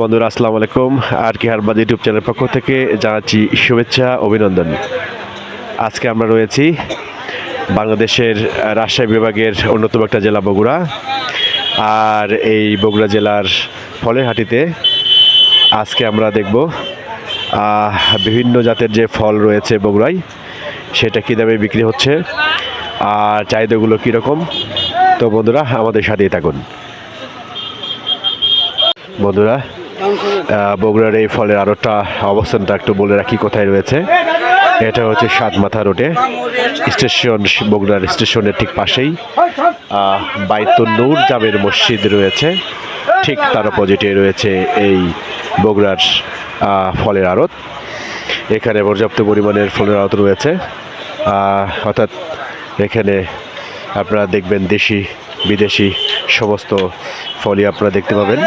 বন্ধুরা, আসসালামু আলাইকুম। আর কি হারবাদ ইউটিউব চ্যানেলের পক্ষ থেকে জানাচ্ছি শুভেচ্ছা, অভিনন্দন। আজকে আমরা রয়েছি বাংলাদেশের রাজশাহী বিভাগের অন্যতম একটা জেলা, বগুড়া। আর এই বগুড়া জেলার ফলের হাটিতে আজকে আমরা দেখব বিভিন্ন জাতের যে ফল রয়েছে বগুড়ায়, সেটা কী দামে বিক্রি হচ্ছে, আর চাহিদাগুলো কীরকম। তো বন্ধুরা, আমাদের সাথেই থাকুন। বন্ধুরা বগুড়ার এই ফলের আরোটা অবস্থানটা একটু বলে রাখি কোথায় রয়েছে। এটা হচ্ছে সাতমাথা রোডে স্টেশন বগুড়ার স্টেশনের ঠিক পাশেই আহ, বাইতুন নূর জামের মসজিদ রয়েছে। ঠিক তার অপোজিটে রয়েছে এই বগুড়ার ফলের আড়ত। এখানে পর্যাপ্ত পরিমাণের ফলের আড়ত রয়েছে। অর্থাৎ এখানে আপনারা দেখবেন দেশি বিদেশি সমস্ত ফলই আপনারা দেখতে পাবেন।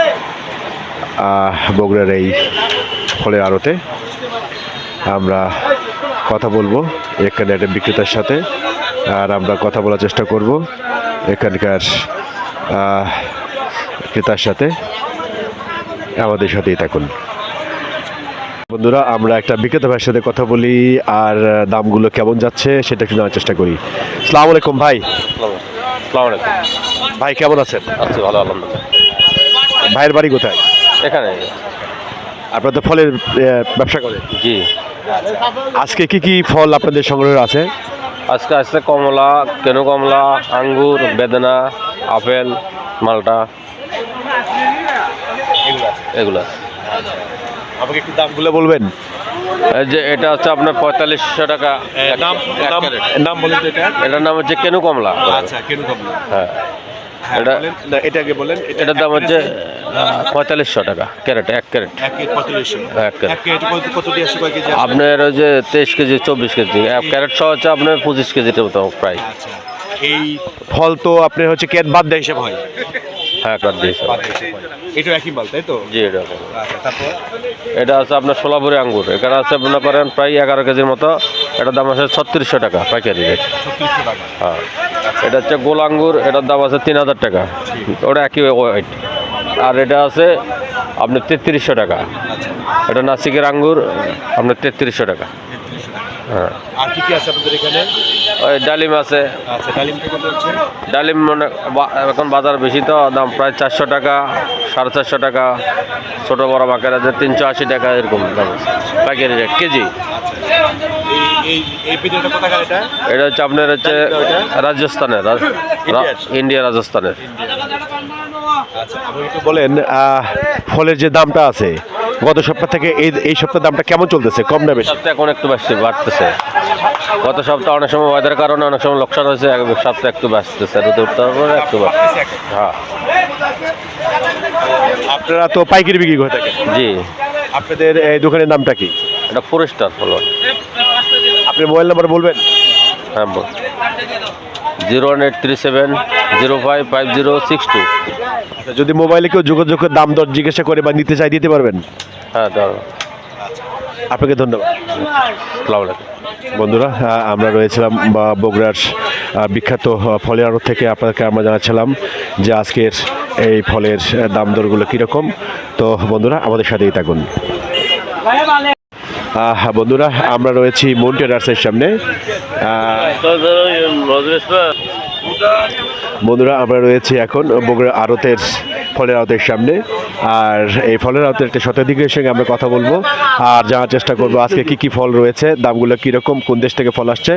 বগুড়ার এই ফলের আড়তে আমরা কথা বলব এখানে একটা বিক্রেতার সাথে আর আমরা কথা বলার চেষ্টা করব এখানকার ক্রেতার সাথে। আমাদের সাথেই থাকুন। বন্ধুরা আমরা একটা বিক্রেতা ভাইয়ের সাথে কথা বলি আর দামগুলো কেমন যাচ্ছে সেটা একটু জানার চেষ্টা করি। সালাম আলাইকুম ভাই। ভাই কেমন আছেন? আছি ভালো আলহামদুলিল্লাহ। ভাইয়ের বাড়ি কোথায়? এখানে। আপনাদের ফলের ব্যবসা করে জি। আজকে কি কি ফল আপনাদের সংগ্রহ আছে? আজকে আসছে কমলা কেন কমলা আঙ্গুর বেদানা আপেল মালটা। এগুলো আমাকে একটু দামগুলো বলবেন। যে এটা হচ্ছে আপনার পঁয়তাল্লিশশো টাকা নাম নাম বলেন এটা। এটার নাম হচ্ছে কেনু কমলা। আচ্ছা কেন কমলা। হ্যাঁ। এটা এটাকে বলেন এটার দাম হচ্ছে পঁয়তাল্লিশশো টাকা ক্যারেট এক ক্যারেট। এক ক্যারেট। আপনার ওই যে তেইশ কেজি চব্বিশ কেজি এক ক্যারেট সহ হচ্ছে আপনার পঁচিশ কেজির মতো প্রায়। আচ্ছা এই ফল তো আপনার হচ্ছে ক্যাট বাদ দেয় হিসাব হয়? হ্যাঁ কাট দিয়েছে এটা একই মাল তাই তো? জি এটা আচ্ছা এটা আছে আপনার সোলাপুরি আঙ্গুর এখানে আছে মনে করেন প্রায় এগারো কেজির মতো এটার দাম আছে ছত্রিশশো টাকা পাইকারি রেট। ছত্রিশশো টাকা। হ্যাঁ। এটা হচ্ছে গোল আঙ্গুর, এটার দাম আছে তিন হাজার টাকা। ওটা একই ওয়েট আর এটা আছে আপনার তেত্রিশশো টাকা। এটা নাসিকের আঙ্গুর, আপনার তেত্রিশশো টাকা। আর কি কি আছে আপনাদের এখানে? ওই ডালিম আছে। আচ্ছা ডালিমটা কত হচ্ছে? ডালিম মানে এখন বাজার বেশি তো দাম প্রায় চারশো টাকা সাড়ে চারশো টাকা। ছোটো বড় বাঁকের আছে তিনশো আশি টাকা এরকম দাম। পাইকারি রেট কেজি। এটা? হচ্ছে আপনার হচ্ছে রাজস্থানের ইন্ডিয়া রাজস্থানের। আচ্ছা বলেন ফলের যে দামটা আছে গত সপ্তাহ থেকে এই এই সপ্তাহ দামটা কেমন চলতেছে? কম না বেশি? সপ্তাহে এখন একটু বেশি বাড়তেছে। গত সপ্তাহে অনেক সময় ওয়েদার কারণে অনেক সময় লোকসান হয়েছে এক সপ্তাহে একটু বাড়তেছে রোদে উঠতে পরে একটু বাড়তেছে। হ্যাঁ। আপনারা তো পাইকারি বিক্রি করে থাকেন। জি। আপনাদের এই দোকানের নামটা কি? এটা ফোর স্টার ফলো আপনি মোবাইল নাম্বার বলবেন? হ্যাঁ বল। Zero one eight three seven zero five five zero six two. যদি মোবাইলে কেউ যোগাযোগ করে দাম দর জিজ্ঞাসা করে বা নিতে চাই দিতে পারবেন? হ্যাঁ দাঁড়ান আপনাকে ধন্যবাদ। বন্ধুরা আমরা রয়েছিলাম বা বগুড়ার বিখ্যাত ফলের আড়ত থেকে আপনাদেরকে আমরা জানাচ্ছিলাম যে আজকের এই ফলের দাম দরগুলো কীরকম। তো বন্ধুরা আমাদের সাথেই থাকুন। আহ, বন্ধুরা আমরা রয়েছি মুন ট্রেডার্সের সামনে। বন্ধুরা আমরা রয়েছি এখন বগুড়া আড়তের ফলের আড়তের সামনে। আর এই ফলের আড়তের একটা শতাধিকের সঙ্গে আমরা কথা বলব আর জানার চেষ্টা করব আজকে কি কি ফল রয়েছে দামগুলো কীরকম কোন দেশ থেকে ফল আসছে।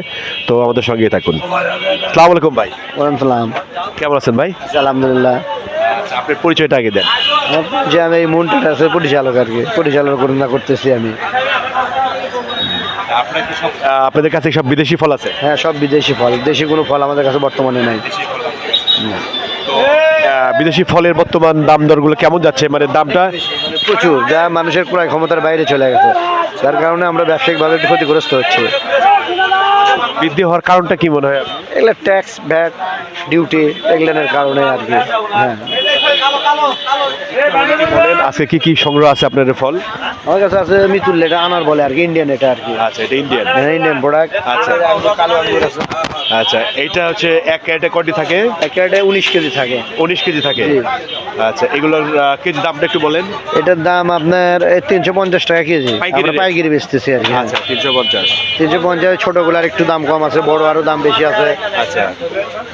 তো আমাদের সঙ্গেই থাকুন। সালাম আলাইকুম ভাই। সালাম। কেমন আছেন ভাই? আলহামদুলিল্লাহ। আপনার পরিচয়টা আগে দেন। যে আমি এই মুন্টাটা আছে পরিচালক আর কি। পরিচালনা করতেছি আমি। আপনাদের কাছে সব বিদেশি ফল আছে? হ্যাঁ সব বিদেশি ফল। দেশি কোনো ফল আমাদের কাছে বর্তমানে নাই। বিদেশি ফলের বর্তমান দাম দরগুলো কেমন যাচ্ছে? মানে দামটা? মানে প্রচুর। যা মানুষের ক্রয় ক্ষমতার বাইরে চলে গেছে। যার কারণে আমরা ব্যবসায়িকভাবে একটু ক্ষতিগ্রস্ত হচ্ছে। বৃদ্ধি হওয়ার কারণটা কি মনে হয়? এগুলো ট্যাক্স ভ্যাট ডিউটি এগুলোর কারণে আর কি। হ্যাঁ। আজকে কি কি সংগ্রহ আছে আপনাদের ফল? আমার কাছে আছে মিতুল এটা আনার বলে আর কি ইন্ডিয়ান এটা আর কি। আচ্ছা এটা ইন্ডিয়ান ইন্ডিয়ান প্রোডাক্ট আচ্ছা। কালো আঙ্গুর আছে। আচ্ছা এইটা হচ্ছে এক ক্যারেটে কটি থাকে? এক ক্যারেটে উনিশ কেজি থাকে। উনিশ কেজি থাকে। আচ্ছা এগুলোর কেজি দামটা একটু বলেন। এটার দাম আপনার তিনশো পঞ্চাশ টাকা কেজি। পাইকারি বেচতেছি আর কি। আচ্ছা তিনশো পঞ্চাশ। তিনশো পঞ্চাশ ছোটগুলার একটু দাম কম আছে বড় আরও দাম বেশি আছে। আচ্ছা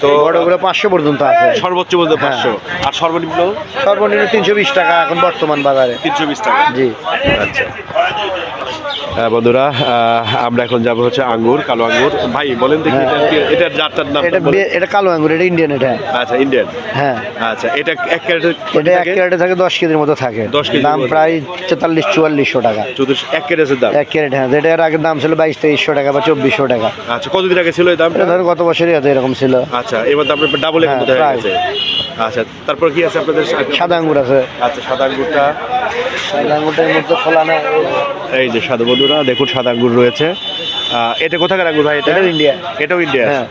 তো বড়গুলো পাঁচশো পর্যন্ত আছে। সর্বোচ্চ বলতে হ্যাঁ। পাঁচশো। আর সর্বনিম্ন? সর্বনিম্ন তিনশো বিশ টাকা এখন বর্তমান বাজারে। তিনশো বিশ টাকা। জি। আচ্ছা। বন্ধুরা আমরা এখন যাব হচ্ছে আঙ্গুর কালো আঙ্গুর। ভাই বলেন দেখি হ্যাঁ। এটা এটার জাতটার নাম এটা এটা কালো আঙ্গুর এটা ইন্ডিয়ান এটা। আচ্ছা ইন্ডিয়ান হ্যাঁ। আচ্ছা এটা এক ক্যারেটে এটা এক ক্যারেটে থাকে দশ কেজির মতো থাকে। দশ কেজি দাম প্রায় তেতাল্লিশ চুয়াল্লিশশো টাকা। চৌত্রিশ এক ক্যারেটের দাম? এক ক্যারেট হ্যাঁ এর আগের দাম ছিল বাইশ তেইশশো টাকা বা চব্বিশশো টাকা। আচ্ছা কতদিন আগে ছিল এই দাম এটা ধরো গত বছরই হয়তো এরকম ছিল। আচ্ছা এবার দাম ডাবল হ্যাঁ, হয়ে আচ্ছা তারপর কি আছে আপনাদের? সাদা আঙ্গুর আছে। আচ্ছা সাদা আঙ্গুরটা। এই যে সাদা বন্ধুরা দেখুন সাদা আঙ্গুর রয়েছে। এটা কোথাকার আঙ্গুর ভাই এটা? ইন্ডিয়া। এটাও ইন্ডিয়া? হ্যাঁ।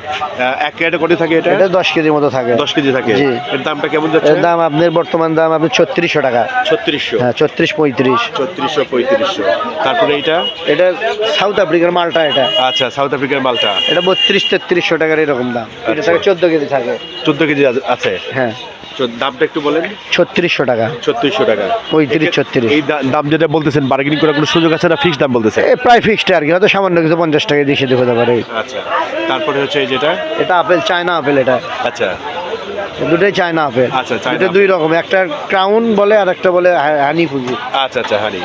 এক ক্যারেটে কত থাকে এটা? এটা দশ কেজির মতো থাকে। দশ কেজি থাকে। এর দামটা কেমন যাচ্ছে? দাম আপনার বর্তমান দাম আপনার ছত্রিশশো টাকা। ছত্রিশশো। হ্যাঁ ছত্রিশ পঁয়ত্রিশ। ছত্রিশশো পঁয়ত্রিশশো। তারপরে এইটা? এটা সাউথ আফ্রিকার মালটা এটা। আচ্ছা সাউথ আফ্রিকার মালটা। এটা বত্রিশ তেত্রিশশো টাকার এরকম দাম। এটা আচ্ছা। থাকে চোদ্দ কেজি থাকে। চোদ্দ কেজি আছে? হ্যাঁ। দামটা একটু বলেন। ছত্রিশশো টাকা। ছত্রিশশো টাকা। পঁয়ত্রিশ, ছত্রিশ। এই দাম যেটা বলতেছেন বার্গেনিং করার কোনো সুযোগ আছে না? ফিক্স দাম বলতেছে এ প্রায় ফিক্সড আর কি হয়তো সামান্য কিছু পঞ্চাশ টাকা দিয়ে সেদিকে হতে পারে। আচ্ছা। তারপরে হচ্ছে যেটা? এটা আপেল চায়না আপেল এটা। আচ্ছা। দুটোই চায়না আপেল আচ্ছা, দুই রকম একটা ক্রাউন বলে আর একটা বলে হানি ফুজি আচ্ছা আচ্ছা হানি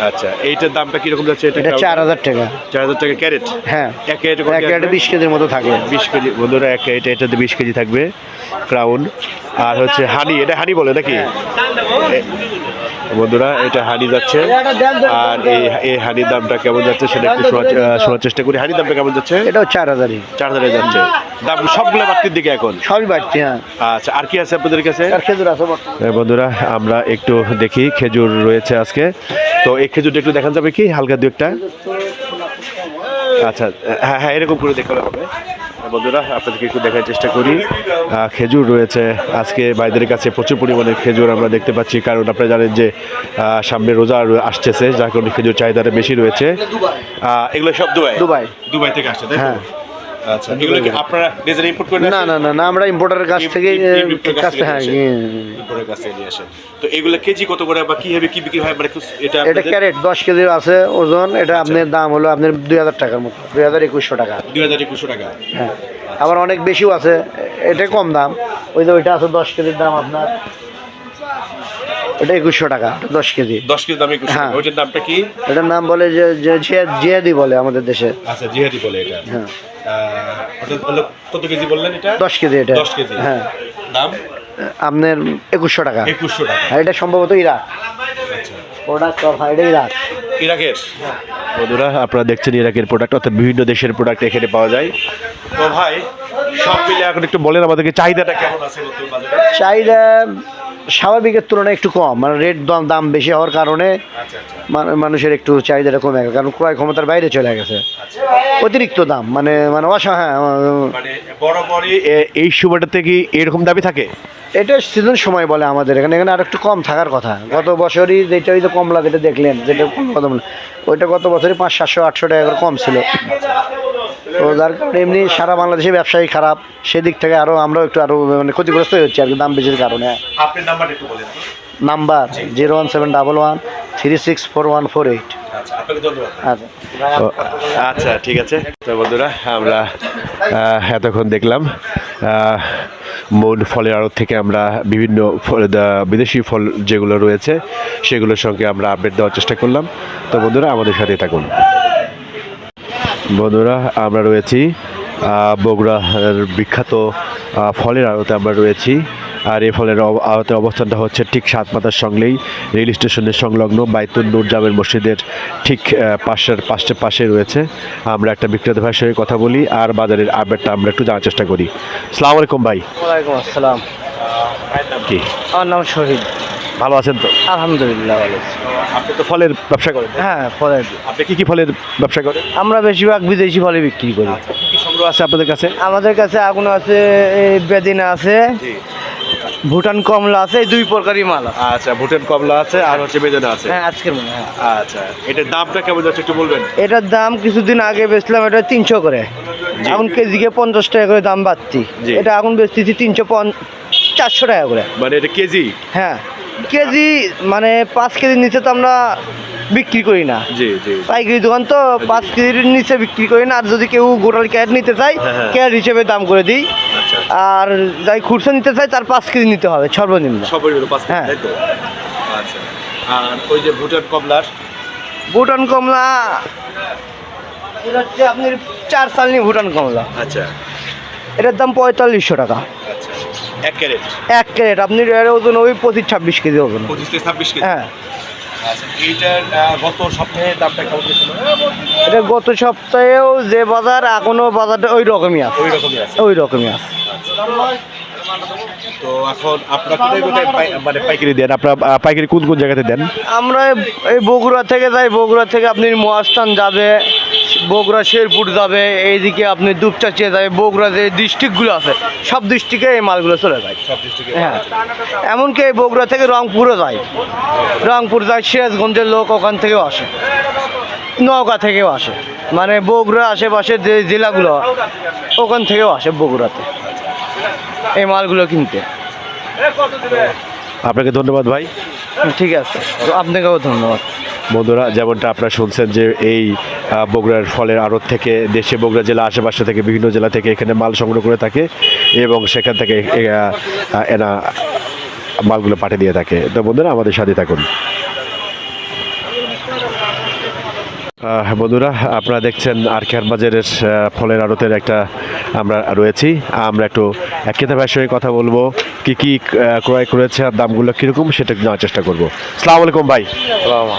আচ্ছা এইটার দামটা কীরকম যাচ্ছে এটা চার হাজার টাকা। চার হাজার টাকা ক্যারেট? হ্যাঁ। এক ক্যারেট এক ক্যারেটে বিশ কেজির মতো থাকে। বিশ কেজি বন্ধুরা এক ক্যারেটে এটাতে বিশ কেজি থাকবে ক্রাউন আর হচ্ছে হানি এটা হানি বলে নাকি? এ- বন্ধুরা এটা হানি যাচ্ছে। আর এই এই হানির দামটা কেমন যাচ্ছে সেটা একটু শোনার চেষ্টা করি। হানির দামটা কেমন যাচ্ছে? এটাও চার হাজারই চার হাজারে যাচ্ছে। দাম সবগুলো বাড়তির দিকে এখন? সবই বাড়তি হ্যাঁ। আচ্ছা আর কি আছে আপনাদের কাছে? আর খেজুর আছে বন্ধুরা আমরা একটু দেখি খেজুর রয়েছে আজকে। তো এই খেজুরটা একটু দেখান যাবে কি হালকা দু একটা? আচ্ছা হ্যাঁ হ্যাঁ এরকম করে দেখালে হবে। বন্ধুরা আপনাদেরকে একটু দেখার চেষ্টা করি। আহ, খেজুর রয়েছে। আজকে ভাইদের কাছে প্রচুর পরিমাণে খেজুর আমরা দেখতে পাচ্ছি কারণ আপনারা জানেন যে আহ, সামনে রোজা আসছে আসতেছে যার কারণে খেজুর চাহিদাটা বেশি রয়েছে। আহ, এগুলো সব দুবাই? দুবাই। দুবাই থেকে আসছে তাই হ্যাঁ। আচ্ছা এগুলো কি আপনারা নিজেরা ইম্পোর্ট করে না না না না আমরা ইম্পোর্টারের কাছ থেকে কাছ কাছ থেকে হ্যাঁ থেকে কাছ থেকে নিয়ে আসেন। তো এগুলো কেজি কত করে বা কীভাবে কি বিক্রি হয়? মানে এটা এটা ক্যারেট দশ কেজি আছে ওজন এটা আপনার দাম হলো আপনার দুই হাজার টাকার মতো দুই হাজার একুশশো টাকা। দুই হাজার একুশশো টাকা। হ্যাঁ আবার অনেক বেশিও আছে এটা কম দাম ওই যে ওইটা আছে দশ কেজির দাম আপনার। এটা একুশশো টাকা দশ কেজি। দশ কেজি দাম একুশশো হ্যাঁ। ওইটার নামটা কি? এটার নাম বলে যে জিয়াদি বলে আমাদের দেশে। আচ্ছা জিহাদি বলে এটা। হ্যাঁ। ওটা কত কেজি বললেন এটা? দশ কেজি এটা। দশ কেজি। হ্যাঁ। দাম? আপনার একুশশো টাকা। একুশশো টাকা। আর এটা সম্ভবত ইরাক। প্রোডাক্ট অফ এটা ইরাক। ইরাকের? বন্ধুরা আপনারা দেখছেন ইরাকের প্রোডাক্ট অর্থাৎ বিভিন্ন দেশের প্রোডাক্ট এখানে পাওয়া যায়। তো ভাই সব মিলে এখন একটু বলেন আমাদেরকে চাহিদাটা কেমন আছে চাহিদা স্বাভাবিকের তুলনায় একটু কম। মানে রেট দাম দাম বেশি হওয়ার কারণে আচ্ছা আচ্ছা। মান- মানুষের একটু চাহিদাটা কমে গেছে। কারণ ক্রয় ক্ষমতার বাইরে চলে গেছে। অতিরিক্ত দাম মানে মানে অসহায় আহ, মানে বরাবরই এই সময়টা থেকে এরকম দাবি থাকে? এটা সিজন সময় বলে আমাদের এখানে। এখানে আর একটু কম থাকার কথা। গত বছরই যেটা ওই যে কমলা যেটা দেখলেন যেটা কত ওইটা গত বছরই পাঁচ সাতশো আটশো টাকা করে কম ছিল। তো যার কারণে এমনি সারা বাংলাদেশে ব্যবসায়ী খারাপ সেদিক থেকে আরও আমরাও একটু আরও মানে ক্ষতিগ্রস্ত হচ্ছে আর কি দাম বেশির কারণে। আপনার নাম্বারটা একটু বলেন। Number zero one seven double one three six four one four eight. আচ্ছা আপনাকে আচ্ছা আচ্ছা ঠিক আছে। তো বন্ধুরা আমরা এতক্ষণ দেখলাম মন ফলের আড়ত থেকে আমরা বিভিন্ন ফল- বিদেশি ফল যেগুলো রয়েছে সেগুলোর সঙ্গে আমরা আপডেট দেওয়ার চেষ্টা করলাম। তো বন্ধুরা আমাদের সাথে থাকুন। বন্ধুরা আমরা রয়েছি বগুড়ার বিখ্যাত ফলের আড়তে আমরা রয়েছি। আর এই ফলের আড়তে অবস্থানটা হচ্ছে ঠিক সাত মাথার সঙ্গেই। রেল স্টেশনের সংলগ্ন বাইতুল নূর জামের মসজিদের ঠিক পাশের পাশে পাশে রয়েছে। আমরা একটা বিক্রেতা ভাইয়ের সঙ্গে কথা বলি আর বাজারের আপডেটটা আমরা একটু জানার চেষ্টা করি। সালাম আলাইকুম ভাই। ওয়ালাইকুম আসসালাম। কি? আমার নাম শহীদ। ভালো আছেন তো? আলহামদুলিল্লাহ ভালো আপনি তো ফলের ব্যবসা করেন। হ্যাঁ ফলের। আপনি কি কি ফলের ব্যবসা করেন? আমরা বেশিরভাগ বিদেশি ফলে বিক্রি করি। কি কি সংগ্রহ আছে আপনাদের কাছে? আমাদের কাছে আগুন আছে এই বেদিনা আছে ভুটান কমলা আছে এই দুই প্রকারই মাল আচ্ছা ভুটান কমলা আছে আর হচ্ছে বেদনা আছে। হ্যাঁ আজকের মনে হয়। আচ্ছা এটার দামটা কেমন যাচ্ছে একটু বলবেন? এটার দাম কিছুদিন আগে বেচলাম এটা তিনশো করে। এখন কেজিকে পঞ্চাশ টাকা করে দাম বাড়তি। এটা এখন বেচতেছি তিনশো চারশো টাকা করে। মানে এটা কেজি? হ্যাঁ। কেজি মানে পাঁচ কেজির নিচে তো আমরা বিক্রি করি না। পাইকারি দোকান তো পাঁচ কেজির নিচে বিক্রি করি না। আর যদি কেউ গোটাল ক্যারেট নিতে চায় হ্যাঁ, হ্যাঁ। ক্যারেট হিসেবে দাম করে দিই। আচ্ছা আর যাই খুরসা নিতে চায় তার পাঁচ কেজি নিতে হবে সর্বনিম্ন। হ্যাঁ। আচ্ছা। আর ওই যে ভুটান কমলার? ভুটান কমলা এটা হচ্ছে আপনার চার সালনি ভুটান কমলা। আচ্ছা। এটার দাম পঁয়তাল্লিশশো টাকা। আচ্ছা এক ক্যারেট? এক ক্যারেট। আপনি ওজন ওই পঁচিশ ছাব্বিশ কেজি ওজন। পঁচিশ থেকে ছাব্বিশ কেজি? হ্যাঁ। আচ্ছা এইটার গত সপ্তাহে দামটা কেমন ছিল? এটা গত সপ্তাহেও যে বাজার এখনও বাজারটা ওই রকমই আছে। ওই রকমই আছে? ওই রকমই আছে। তো এখন আপনার কোথায় কোথায় মানে পাইকারি দেন? আপনার পাইকারি কোন কোন জায়গাতে দেন? আমরা এই বগুড়া থেকে যাই। বগুড়া থেকে আপনি মহাস্থান যাবে। বগুড়া শেরপুর যাবে এইদিকে আপনি দুপচাচিয়া যাবে বগুড়া যে ডিস্ট্রিক্টগুলো আছে সব ডিস্ট্রিক্টে এই মালগুলো চলে যায়। হ্যাঁ। এমনকি এই বগুড়া থেকে রংপুরও যায়। রংপুর যায় সিরাজগঞ্জের লোক ওখান থেকেও আসে। নওগাঁ থেকেও আসে। মানে বগুড়া আশেপাশে যে জেলাগুলো ওখান থেকেও আসে বগুড়াতে। এই মালগুলো কিনতে। আপনাকে ধন্যবাদ ভাই। ঠিক আছে। তো আপনাকেও ধন্যবাদ। বন্ধুরা যেমনটা আপনারা শুনছেন যে এই বগুড়ার ফলের আড়ত থেকে দেশে বগুড়া জেলা আশেপাশে থেকে বিভিন্ন জেলা থেকে এখানে মাল সংগ্রহ করে থাকে এবং সেখান থেকে এনা মালগুলো পাঠিয়ে দিয়ে থাকে। তো বন্ধুরা, আমাদের সাথে থাকুন। বন্ধুরা, আপনারা দেখছেন আরকের বাজারের ফলের আড়তের একটা আমরা রয়েছি। আমরা একটু ক্রেতা ভাইয়ের সঙ্গে কথা বলব, কি কি ক্রয় করেছে আর দামগুলো কীরকম সেটা জানার চেষ্টা করব। সালাম আলাইকুম ভাই।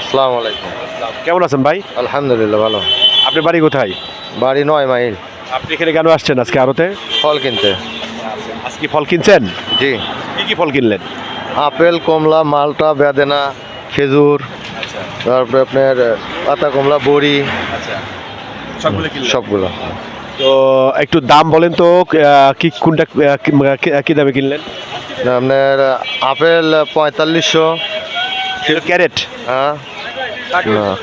আসসালামু আলাইকুম। কেমন আছেন ভাই? আলহামদুলিল্লাহ ভালো। আপনি বাড়ি কোথায়? বাড়ি নয় মাইল। আপনি এখানে কেন আসছেন আজকে আড়তে ফল কিনতে। আজকে ফল কিনছেন? জি। কি কি ফল কিনলেন? আপেল কমলা মালটা বেদেনা খেজুর তারপরে আপনার পাতা কমলা বড়ি। সবগুলো সবগুলো। তো একটু দাম বলেন তো কি কোনটা কি- দামে কিনলেন? আপনার আপেল পঁয়তাল্লিশশো। ক্যারেট? হ্যাঁ।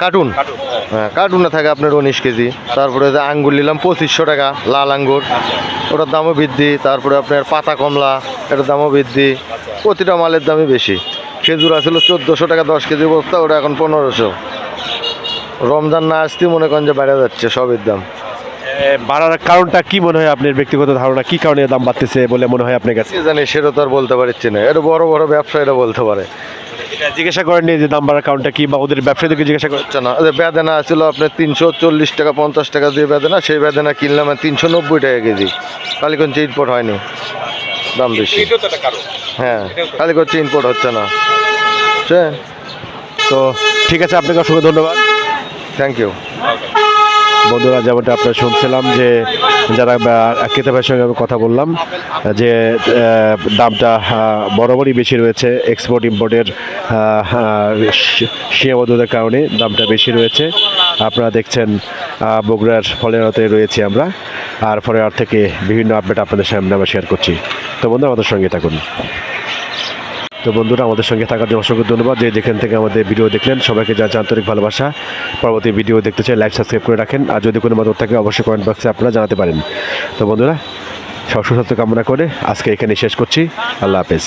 কার্টুন। হ্যাঁ। কার্টুনে থাকে আপনার উনিশ কেজি। তারপরে যে আঙ্গুর নিলাম পঁচিশশো টাকা লাল আঙ্গুর। ওটার দামও বৃদ্ধি তারপরে আপনার পাতা কমলা এটার দামও বৃদ্ধি। প্রতিটা মালের দামই বেশি। খেজুর আসলে চোদ্দোশো টাকা দশ কেজি বস্তা ওটা এখন পনেরোশো। রমজান না আসতেই মনে করেন যে বেড়ে যাচ্ছে সবের দাম। বাড়ার কারণটা কি মনে হয় আপনার ব্যক্তিগত ধারণা? কি কারণে দাম বাড়তেছে বলে মনে হয় আপনার কাছে? জানি সেটা তো আর বলতে পারছি না। এটা বড় বড় ব্যবসায়ীরা বলতে পারে। জিজ্ঞাসা করেন যে নাম্বার বাড়ার কারণটা কি বা ওদের ব্যবসায়ীদেরকে জিজ্ঞাসা করছে না যে বেদানা ছিল আপনার তিনশো চল্লিশ টাকা পঞ্চাশ টাকা দিয়ে বেদানা সেই বেদানা কিনলাম তিনশো নব্বই টাকা কেজি। কালীগঞ্জে ইম্পোর্ট হয়নি দাম বেশি। হ্যাঁ কালীগঞ্জে ইম্পোর্ট হচ্ছে না। বুঝছেন তো ঠিক আছে আপনাকে অসংখ্য ধন্যবাদ। থ্যাংক ইউ বন্ধুরা যেমনটা আপনারা শুনছিলাম যে যারা আহ, ক্রেতা ভাইয়ের সঙ্গে আমি কথা বললাম যে দামটা বরাবরই বেশি রয়েছে এক্সপোর্ট ইম্পোর্টের সীমাবদ্ধতার কারণে দামটা বেশি রয়েছে। আপনারা দেখছেন বগুড়ার ফলের আড়তে রয়েছি আমরা আর ফলের থেকে বিভিন্ন আপডেট আপনাদের সামনে আমরা শেয়ার করছি। তো বন্ধু আমাদের সঙ্গে থাকুন। তো বন্ধুরা, আমাদের সঙ্গে থাকার জন্য অসংখ্য ধন্যবাদ। যে যেখান থেকে আমাদের ভিডিও দেখলেন, সবাইকে যা আন্তরিক ভালোবাসা, পরবর্তী ভিডিও দেখতে চাই, লাইক, সাবস্ক্রাইব করে রাখেন। আর যদি কোনো মদত থাকে, অবশ্যই কমেন্ট বক্সে আপনারা জানাতে পারেন। তো বন্ধুরা, সব সুস্বাস্থ্য কামনা করে আজকে এখানে শেষ করছি। আল্লাহ হাফেজ।